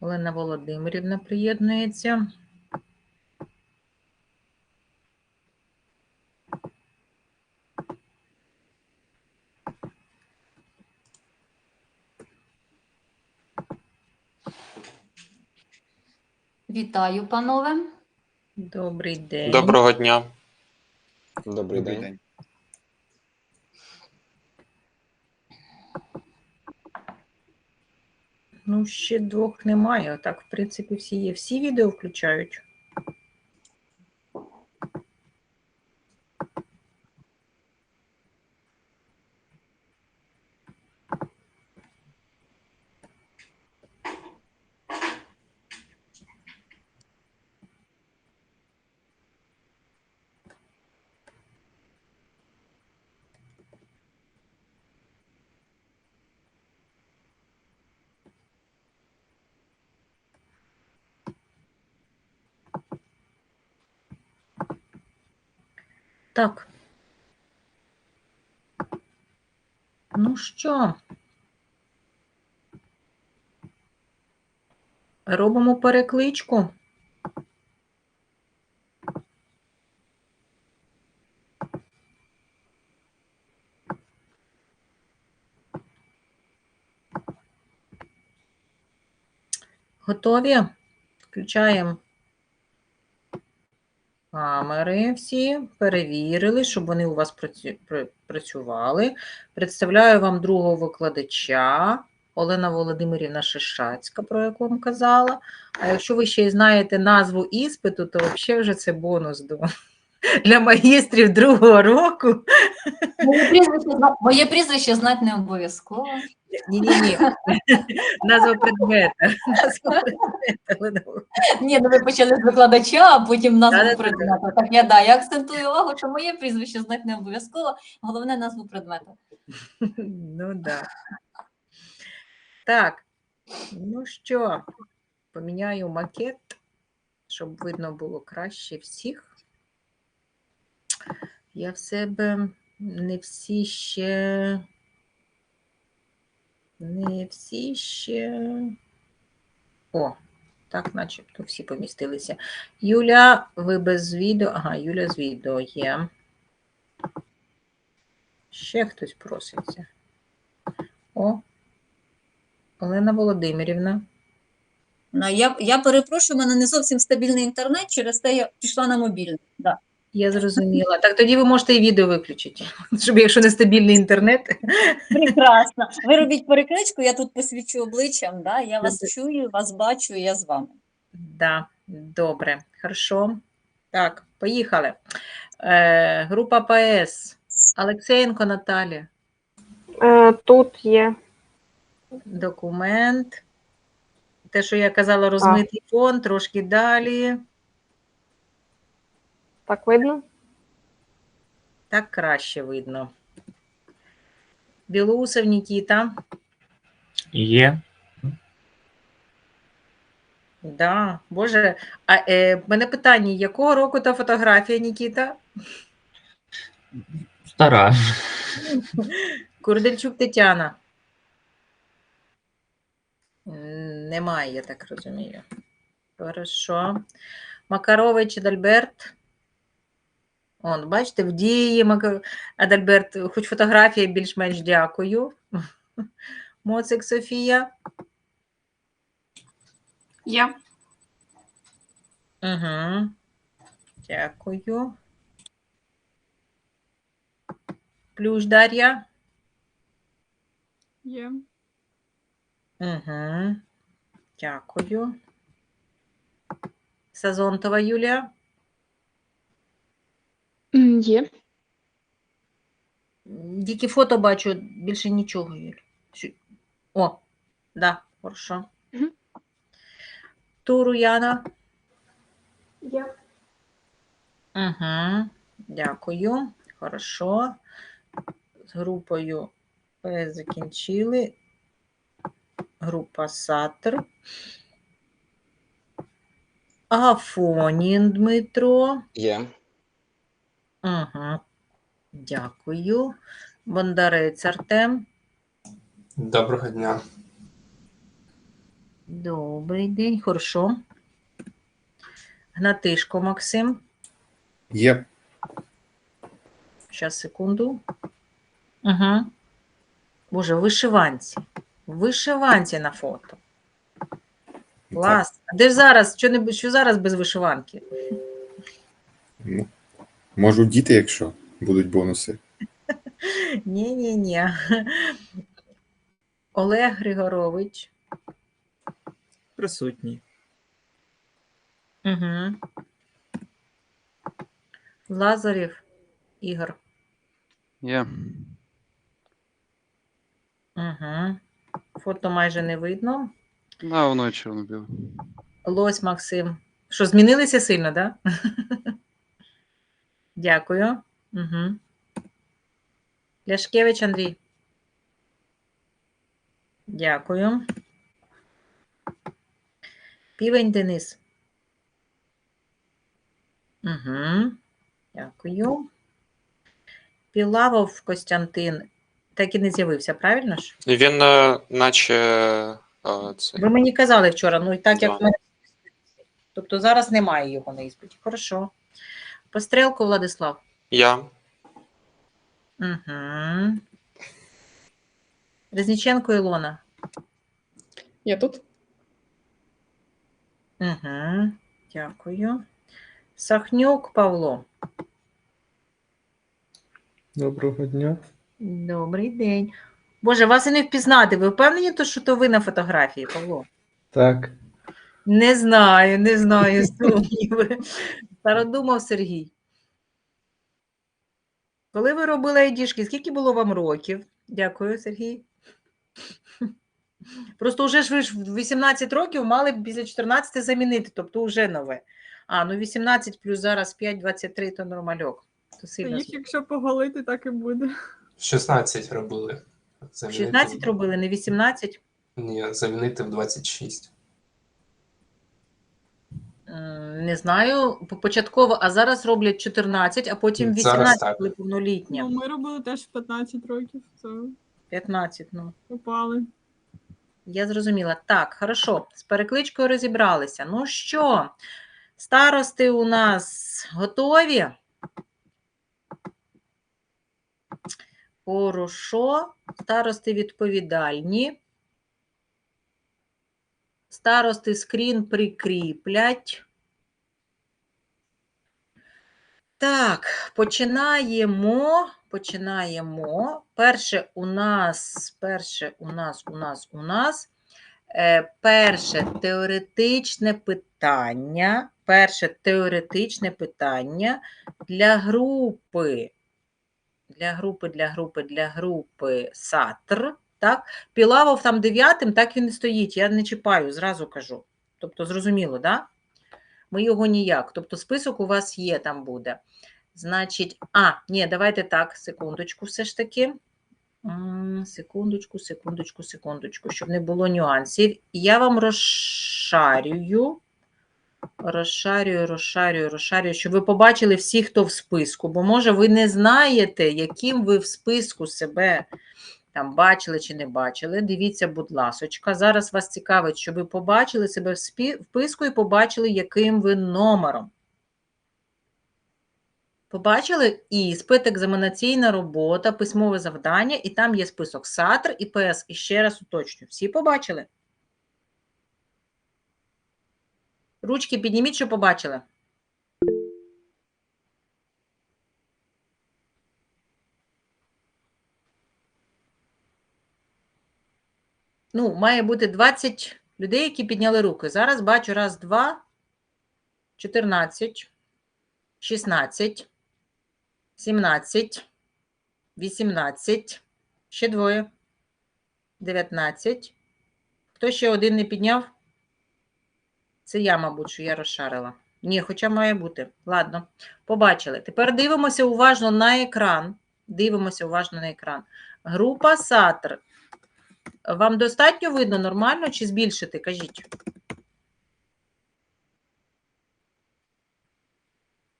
Олена Володимирівна приєднується. Вітаю, панове. Добрий день. Доброго дня. Добрий день. Ну, ще двох немає. Так, в принципі, всі є. Всі відео включають. Так. Ну що? Робимо перекличку. Готові? Включаємо камери всі, перевірили, щоб вони у вас працювали. Представляю вам другого викладача Олена Володимирівна Шишацька, про яку вам казала. А якщо ви ще й знаєте назву іспиту, то взагалі вже це бонус до, для магістрів другого року. Моє прізвище, моє прізвище знати не обов'язково. Ні-ні-ні. Назва предмета. Предмета. Ні, ну ви почали з викладача, а потім назву Да-да-да-да. Так я да, я акцентую увагу, що моє прізвище знати не обов'язково, головне назву предмету. Ну да. Так, ну що, поміняю макет, щоб видно було краще всіх. Я в себе не всі ще. Не всі ще. О, так, начебто всі помістилися. Юля, ви без відео. Ага, Юля з відео є. Ще хтось проситься. О, Олена Володимирівна. Я, я перепрошую, у мене не зовсім стабільний інтернет, через те я пішла на мобільний. Да. Я зрозуміла. Так тоді ви можете і відео виключити, щоб якщо нестабільний інтернет. Прекрасно. Ви робіть перекличку, я тут посвічу обличчям, да? я вас Добре. чую, вас бачу, я з вами. Да, добре, хорошо. Так, поїхали. Е, група ПС. Олексеєнко Наталія. Е, Тут є. Документ. Те, що я казала, розмитий фон, трошки далі. Так видно? Так краще видно. Білоусов Нікіта. Є. Да, Боже, а е, мене питання: якого року та фотографія, Нікіта? Стара. Курдельчук Тетяна. Немає, я так розумію. Хорошо. Макарович Адальберт. Он, бачите, в дії Адальберт, хоч фотографія більш-менш дякую. Моцик Софія. Я. Угу. Дякую. Плюш Дар'я. Є. Угу. Дякую. Сазонтова Юлія. Є. М, Тільки фото бачу, більше нічого, Юль. О, да, хорошо. Мгм. Туру Яна. Я. Угу. Дякую. Хорошо. З групою П закінчили. Група Сатр. Афонін Дмитро. Є. Угу. Дякую. Бондарець Артем. Доброго дня. Добрий день, хорошо. Гнатишко Максим. Є. Зараз, секунду. Угу. Боже, вишиванці. Вишиванці на фото. Клас. А де ж зараз? Що, не, що зараз без вишиванки? Ну, можу діти, якщо будуть бонуси. Ні-ні-ні. Олег Григорович. Присутній. Угу. Лазарів Ігор. Є. Угу. Фото майже не видно. Да, воно чорно-біле. Лось Максим. Що, змінилися сильно, так? Да? Дякую. Угу. Ляшкевич Андрій. Дякую. Півень Денис. Угу. Дякую. Пілавов Костянтин. Так і не з'явився, правильно ж? Він е, наче е, це. Ви мені казали вчора, ну і так як Да. в мене. Тобто зараз немає його на іспиті. Хорошо. Пострелко Владислав. Я. Угу. Резніченко Ілона. Я тут. Угу. Дякую. Сахнюк Павло. Доброго дня. Добрий день. Боже, вас і не впізнати. Ви впевнені, то, що то ви на фотографії, Павло? Так. Не знаю, не знаю, сумніви. Стародумов Сергій. Коли ви робили айдішки, скільки було вам років? Дякую, Сергій. Просто вже ж ви ж 18 років мали б після 14 замінити, тобто вже нове. А, ну 18 плюс зараз 5, 23, то нормальок. То сильно. Їх, якщо поголити, так і буде. 16 робили. Замінити 16 робили, не 18. Ні, замінити в 26. М, Не знаю, початково, а зараз роблять 14, а потім 18, так. коли повнолітня. Ну, ми робили теж в 15 років. Це 15, ну. попали. Я зрозуміла. Так, хорошо, з перекличкою розібралися. Ну що, старости у нас готові? Хорошо. Старости відповідальні. Старости скрін прикріплять. Так, починаємо. Починаємо. Перше у нас, перше у нас, у нас, у нас. Е, перше теоретичне питання. Перше теоретичне питання для групи. Для групи, для групи, для групи Сатр. Так? Пілавов там дев'ятим, так він і стоїть. Я не чіпаю, зразу кажу. Тобто, зрозуміло, да? Ми його ніяк. Тобто, список у вас є, там буде. Значить, а, ні, давайте так, секундочку, все ж таки. Секундочку, секундочку, секундочку, щоб не було нюансів. Я вам розшарюю, розшарюю, розшарюю, розшарюю, щоб ви побачили всіх, хто в списку. Бо, може, ви не знаєте, яким ви в списку себе там бачили чи не бачили. Дивіться, будь ласочка. Зараз вас цікавить, щоб ви побачили себе в списку і побачили, яким ви номером. Побачили іспит, екзаменаційна робота, письмове завдання, і там є список САТР і ПС. І ще раз уточню. Всі побачили? Ручки підніміть, що побачили. Ну, має бути 20 людей, які підняли руки. Зараз бачу раз, два, 14, 16, 17, 18, ще двоє, 19. Хто ще один не підняв? Це я, мабуть, що я розшарила. Ні, хоча має бути. Ладно, побачили. Тепер дивимося уважно на екран. Дивимося уважно на екран. Група Сатр. Вам достатньо видно нормально чи збільшити? Кажіть.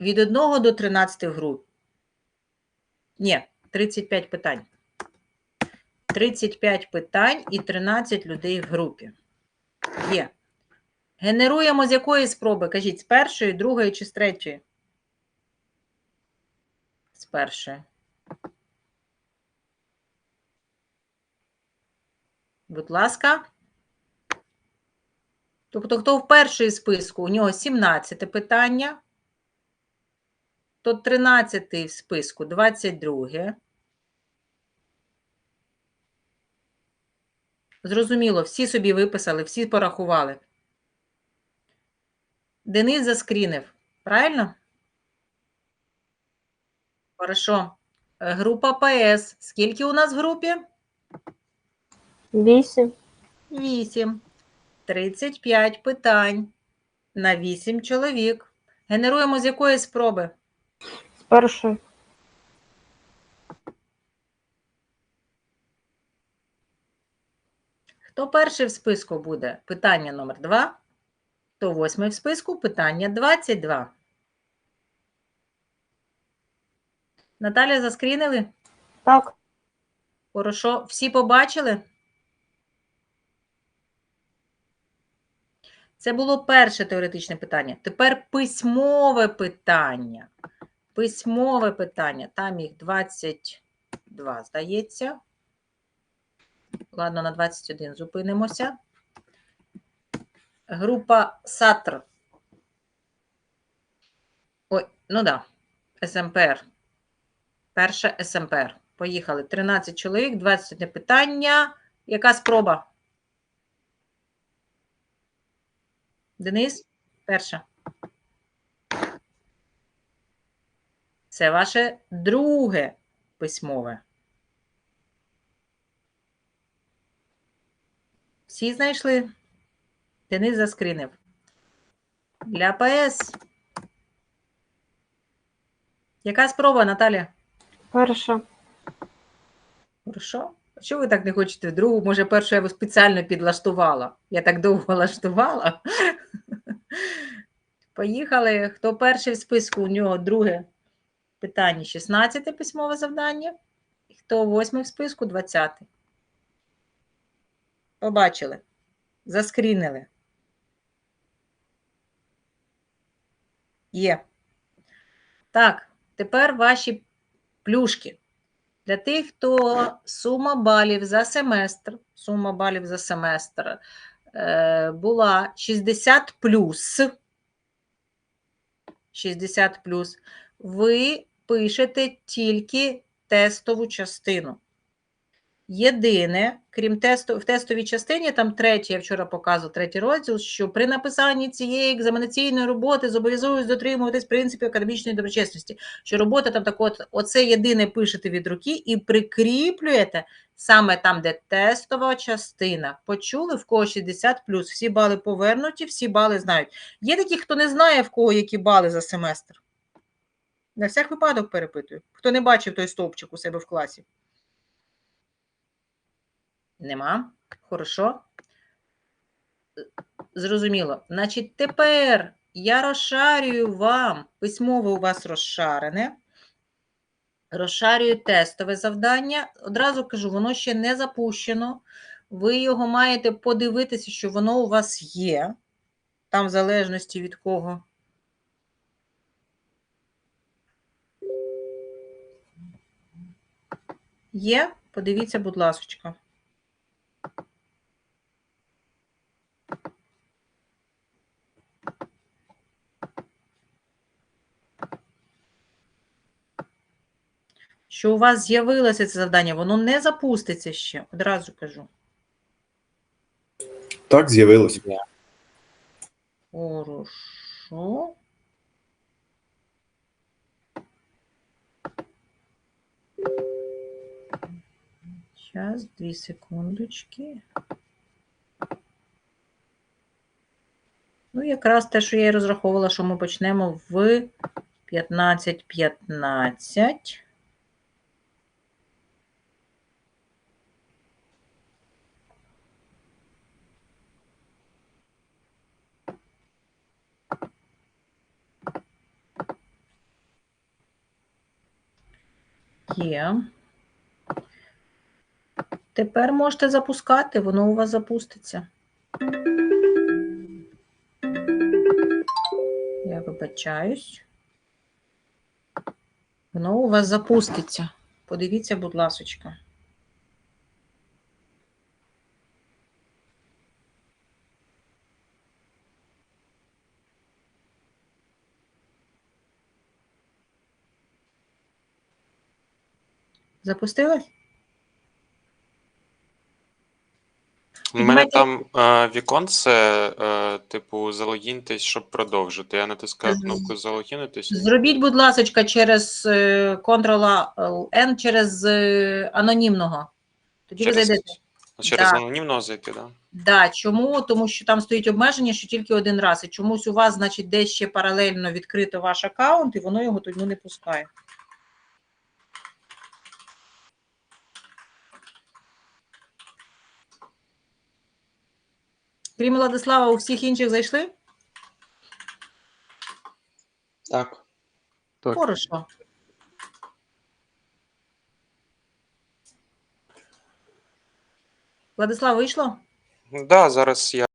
Від 1 до 13 груп. Ні, 35 питань. 35 питань і 13 людей в групі. Є. Генеруємо з якої спроби? Кажіть, з першої, другої чи з третьої? З першої. Будь ласка. Тобто, хто в першої списку? У нього 17 питання. То 13 в списку 22. Зрозуміло, всі собі виписали, всі порахували. Денис заскрінив. Правильно? Хорошо. Е, Група ПС. Скільки у нас в групі? Вісім. 8. 35 питань на 8 чоловік. Генеруємо з якої спроби? З першої. Хто перший в списку буде? Питання номер 2. Хто восьмий в списку? Питання 22. Наталя, заскрінили? Так. Хорошо. Всі побачили? Це було перше теоретичне питання. Тепер письмове питання. Письмове питання. Там їх 22, здається. Ладно, на 21 зупинимося. Група САТР. Ой, ну да. СМПР. Перше СМПР. Поїхали. 13 чоловік, 21 питання. Яка спроба? Денис? Перша. Це ваше друге письмове. Всі знайшли? Денис заскрінив. Для ПС. Яка спроба, Наталя? Перша. Хорошо. Чого ви так не хочете другу? Може, першу я вас спеціально підлаштувала. Я так довго лаштувала. Поїхали. Хто перший в списку? У нього друге питання 16 письмове завдання. Хто восьмий в списку 20. Побачили. Заскрінили. Є. Так, тепер ваші плюшки. Для тих, хто сума балів за семестр, сума балів за семестр була 60 плюс, 60 плюс, ви пишете тільки тестову частину. Єдине, крім тесту, в тестовій частині, там третій, я вчора показував третій розділ, що при написанні цієї екзаменаційної роботи зобов'язуюсь дотримуватись принципів академічної доброчесності, що робота там так от, оце єдине пишете від руки і прикріплюєте саме там, де тестова частина. Почули, в кого 60 плюс, всі бали повернуті, всі бали знають. Є такі, хто не знає, в кого які бали за семестр. На всяк випадок перепитую. Хто не бачив той стовпчик у себе в класі. Нема. Хорошо. Зрозуміло. Значить, тепер я розшарюю вам, письмово у вас розшарене. Розшарюю тестове завдання. Одразу кажу, воно ще не запущено. Ви його маєте подивитися, що воно у вас є. Там в залежності від кого. Є? Подивіться, будь ласочка. Що у вас з'явилося це завдання, воно не запуститься ще, одразу кажу. Так, з'явилось. Хорошо. Сейчас, дві секундочки. Ну, якраз те, що я і розраховувала, що ми почнемо в 15.15. Є. Тепер можете запускати, воно у вас запуститься. Я вибачаюсь. Воно у вас запуститься. Подивіться, будь ласочка. Запустилось? У мене Піднімайте- там е, віконце, е, типу, залогіньтесь, щоб продовжити. Я натискаю кнопку залогінитись. Зробіть, будь ласочка, через е, Ctrl-N через е, анонімного. Тоді ви зайдете. через Да. анонімного зайти, так? Да? Да, чому? Тому що там стоїть обмеження, що тільки один раз. І чомусь у вас, значить, десь ще паралельно відкрито ваш аккаунт, і воно його ну, не пускає. Крім Владислава, у всіх інших зайшли? Так. Так. Хорошо. Владислав, вийшло? Так, да, зараз я.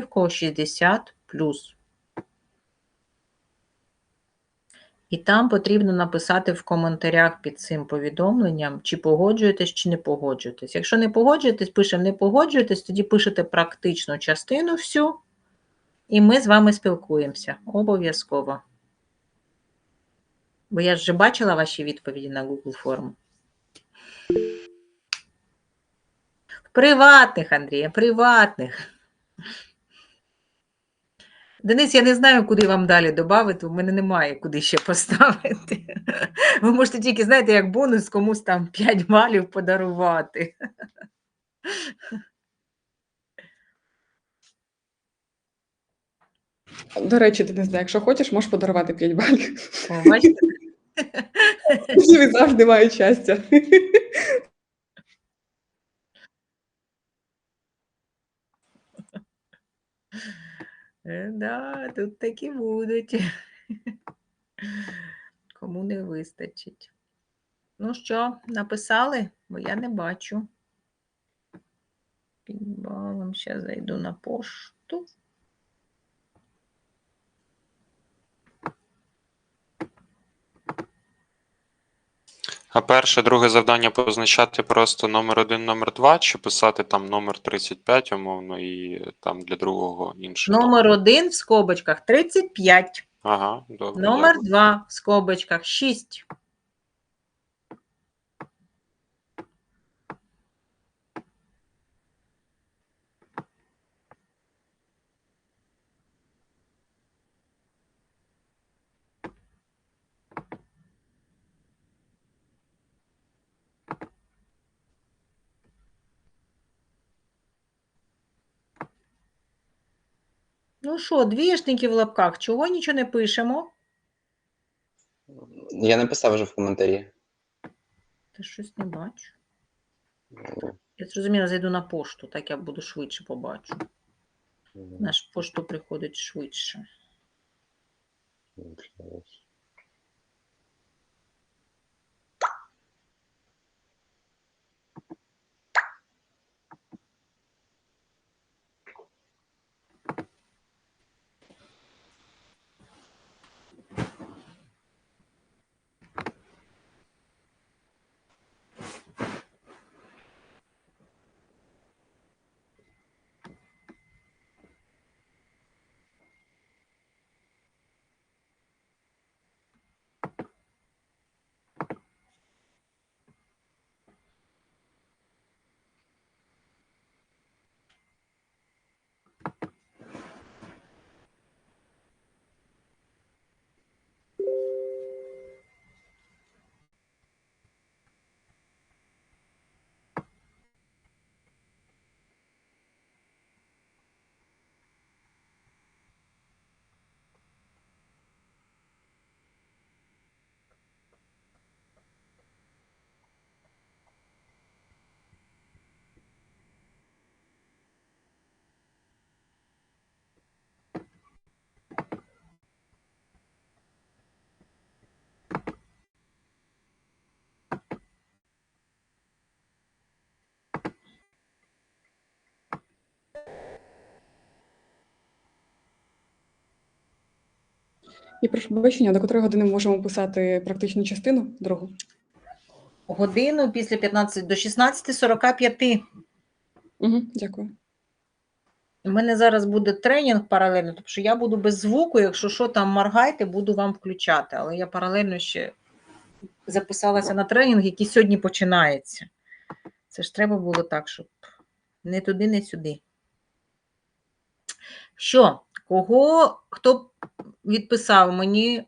В кого 60 плюс. І там потрібно написати в коментарях під цим повідомленням, чи погоджуєтесь, чи не погоджуєтесь. Якщо не погоджуєтесь, пишемо не погоджуєтесь, тоді пишете практичну частину всю, і ми з вами спілкуємося. Обов'язково. Бо я ж вже бачила ваші відповіді на Google форму. Приватних, Андрія, приватних. Денис, я не знаю, куди вам далі додати, у мене немає куди ще поставити. Ви можете тільки, знаєте, як бонус комусь там 5 балів подарувати. До речі, ти не знаєш, якщо хочеш, можеш подарувати 5 балів. Бачите? Завжди мають щастя. Да, тут такі будуть. Кому не вистачить. Ну що, написали? Бо я не бачу. Під балом, зараз зайду на пошту. А перше, друге завдання позначати просто номер 1, номер 2, чи писати там номер 35, умовно, і там для другого іншого. Номер один в скобочках 35. Ага, добре. Номер дякую. 2 в скобочках 6. Ну що, двієшники в лапках, чого нічого не пишемо? Я написав вже в коментарі. Та щось не бачу. Я зрозуміла, зайду на пошту, так я буду швидше побачу. Наш пошту приходить швидше. І прошу побачення, до котрої години ми можемо писати практичну частину другу. Годину після 15 до 16.45. Угу, дякую. У мене зараз буде тренінг паралельно, тому що я буду без звуку, якщо що там моргайте, буду вам включати. Але я паралельно ще записалася на тренінг, який сьогодні починається. Це ж треба було так, щоб не туди, не сюди. Що, кого, хто відписав мені?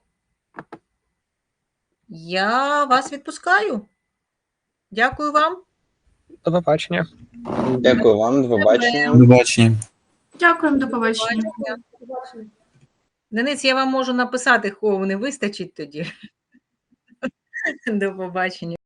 Я вас відпускаю. Дякую вам. До побачення. Дякую вам, до побачення. До побачення. Дякуємо, до побачення. Денис, я вам можу написати, кого не вистачить тоді. До побачення.